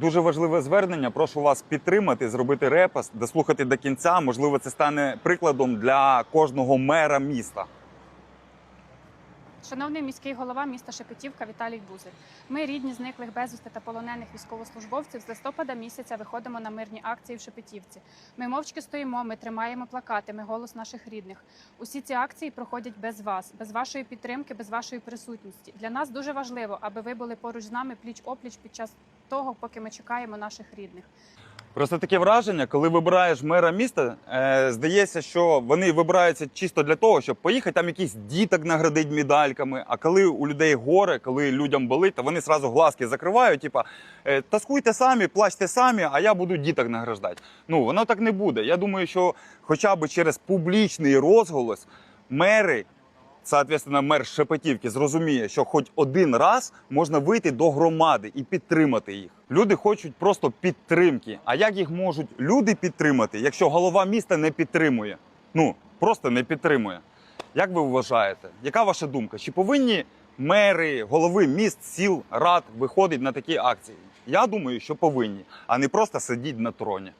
Дуже важливе звернення. Прошу вас підтримати, зробити репост, дослухати до кінця. Можливо, це стане прикладом для кожного мера міста. Шановний міський голова міста Шепетівка Віталій Бузик. Ми, рідні зниклих безвісти та полонених військовослужбовців, з листопада місяця виходимо на мирні акції в Шепетівці. Ми мовчки стоїмо, ми тримаємо плакати, ми голос наших рідних. Усі ці акції проходять без вас, без вашої підтримки, без вашої присутності. Для нас дуже важливо, аби ви були поруч з нами пліч опліч під час того, поки ми чекаємо наших рідних. Просто таке враження, коли вибираєш мера міста, е, здається, що вони вибираються чисто для того, щоб поїхати там якісь діток наградити медальками. А коли у людей горе, коли людям болить, то вони зразу глазки закривають, типа е, таскуйте самі, плачте самі, а я буду діток награждати. Ну воно так не буде. Я думаю, що хоча б через публічний розголос мери. Соответственно, мер Шепетівки зрозуміє, що хоч один раз можна вийти до громади і підтримати їх. Люди хочуть просто підтримки. А як їх можуть люди підтримати, якщо голова міста не підтримує? Ну просто не підтримує. Як ви вважаєте? Яка ваша думка? Чи повинні мери, голови міст, сіл, рад виходити на такі акції? Я думаю, що повинні, а не просто сидіти на троні.